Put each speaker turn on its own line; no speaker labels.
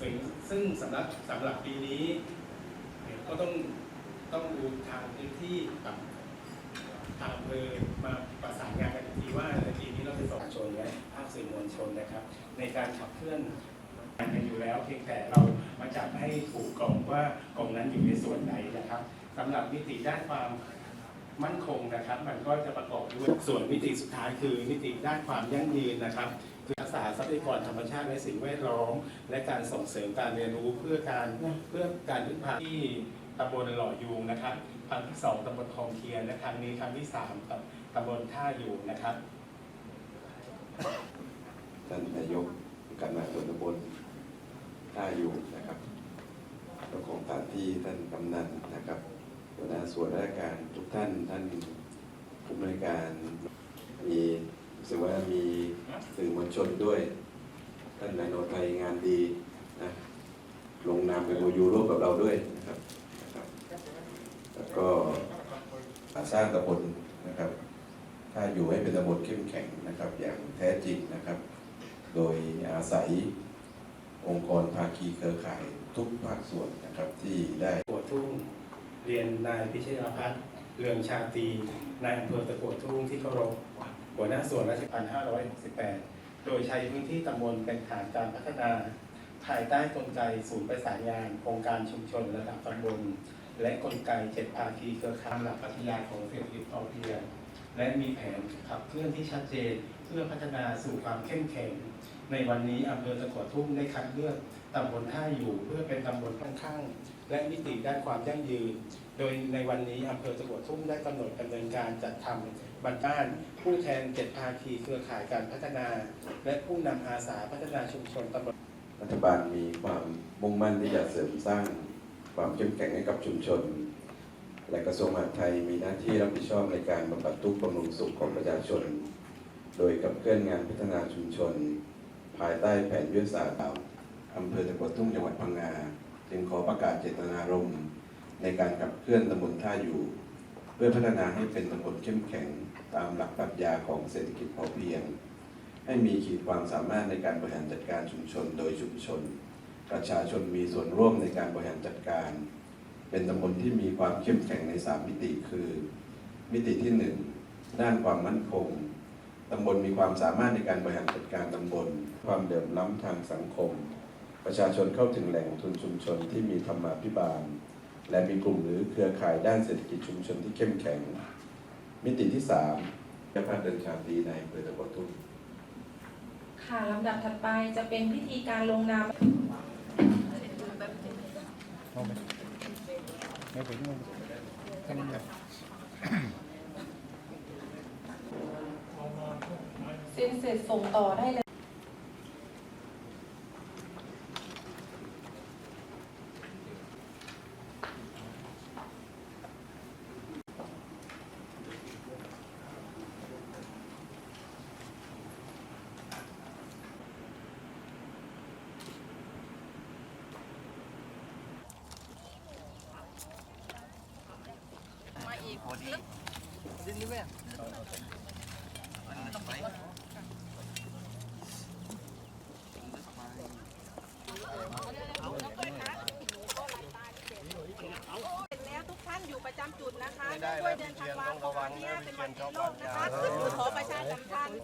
ซึ่งซึ่งสำหรับสำหรับปีนี้ ก็ต้องต้องดูทางพื้นที่กับทางอำเภอมาประสานงานกันอีกทีว่าในปีนี้เราจะส่งชนและภาคสื่อมวลชนนะครับ ในการขับเคลื่อนงานกันอยู่แล้ว เพียงแต่เรามาจับให้ถูกกล่องว่ากล่องนั้นอยู่ในส่วนไหนนะครับสำหรับมิติด้านความมั่นคงนะครับ มันก็จะประกอบด้วยส่วนมิติสุดท้ายคือมิติด้านความยั่งยืนนะครับ ษาทรัพยากรธรรมชาติและสิ่งแวดล้อม และการส่งเสริมการเรียนรู้เพื่อการเพื่อการพึ่งพาที่ตำบลหล่อยูงนะครับครั้งที่สองตำบลคลองเคียนและครั้งนี้ครั้งที่สามตำบลท่าอยู่นะครับ
ท่านนายกกำนันตำบลท่าอยู่นะครับเจ้าของสถานที่ท่านกำนันนะครับหัวหน้าส่วนราชการทุกท่านท่านผู้บริการมี สึกว่ามีสื่อมวลชนด้วย ท่านนายโนไทยงานดีนะลงนามเป็นโมยูร่วมกับเราด้วยนะครับแล้วก็สร้างตำบลนะครับ ถ้าอยู่ให้เป็นตำบลเข้มแข็งนะครับ อย่างแท้จริงนะครับ โดยอาศัยองค์กรภาคีเครือข่ายทุกภาคส่วนนะครับที่ได้
ตะกัวทุ่งเรียนนายพิเชษพัฒน์เรืองชาตีนายอำเภอตะกัวทุ่งที่เคารพ หัวหน้าส่วนราชการ 568 โดยใช้พื้นที่ตำบลเป็นฐานการพัฒนา ภายใต้กลไกศูนย์ประสานงานโครงการชุมชนระดับตำบล และกลไกเจ็ดภาคีเครือข่ายหลักปรัชญาของเศรษฐกิจพอเพียงและมีแผนขับเคลื่อนที่ชัดเจน เพื่อพัฒนาสู่ความเข้มแข็ง ในวันนี้อำเภอตะกวทุ่งได้คัดเลือกตำบลท่าอยู่เพื่อเป็นตำบลค่อนข้างและมิติด้านความยั่งยืน โดยในวันนี้อำเภอตะกัวทุ่งได้กำหนดดำเนินการจัดทำบัตรบ้าน ผู้แทนเจ็ดภาคีเครือข่ายการพัฒนา และผู้นำอาสาพัฒนาชุมชนตำบล
รัฐบาลมีความมุ่งมั่นที่จะเสริมสร้างความเข้มแข็งให้กับชุมชน และกระทรวงมหาดไทยมีหน้าที่รับผิดชอบในการบำบัดทุกข์บำรุงสุขของประชาชน โดยกับเคลื่อนงานพัฒนาชุมชน ภายใต้แผนยุทธศาสตร์ อำเภอตะกัวทุ่งจังหวัดพังงาจึงขอประกาศเจตนารมณ์ในการขับเคลื่อนตำบลท่าอยู่ เพื่อพัฒนาให้เป็นตำบลเข้มแข็งตามหลักปรัชญาของเศรษฐกิจพอเพียง ให้มีขีดความสามารถในการบริหารจัดการชุมชนโดยชุมชน ประชาชนมีส่วนร่วมในการบริหารจัดการ เป็นตำบลที่มีความเข้มแข็งในสามมิติคือ มิติที่หนึ่งด้านความมั่นคงตำบลมีความสามารถในการบริหารจัดการตำบล ความเดือดร้อนทางสังคม ประชาชนเข้าถึงแหล่งทุนชุมชนที่มีธรรมาภิบาล และมีกลุ่มหรือเครือข่ายด้านเศรษฐกิจชุมชนที่เข้มแข็ง มิติที่สามแพทย์เดินชาตรีในอำเภอตะกัวทุ่ง
ค่ะลำดับถัดไปจะเป็นพิธีการลงนาม
ไม่ถึงมันแค่นี้แหละ
เซ็นเสร็จส่งต่อได้เลย
แล้วทุกท่านอยู่ประจำจุดนะคะด้วยเดินทางวางของวันนี้เป็นวันที่โลกนะคะขอประชาสัมพันธ์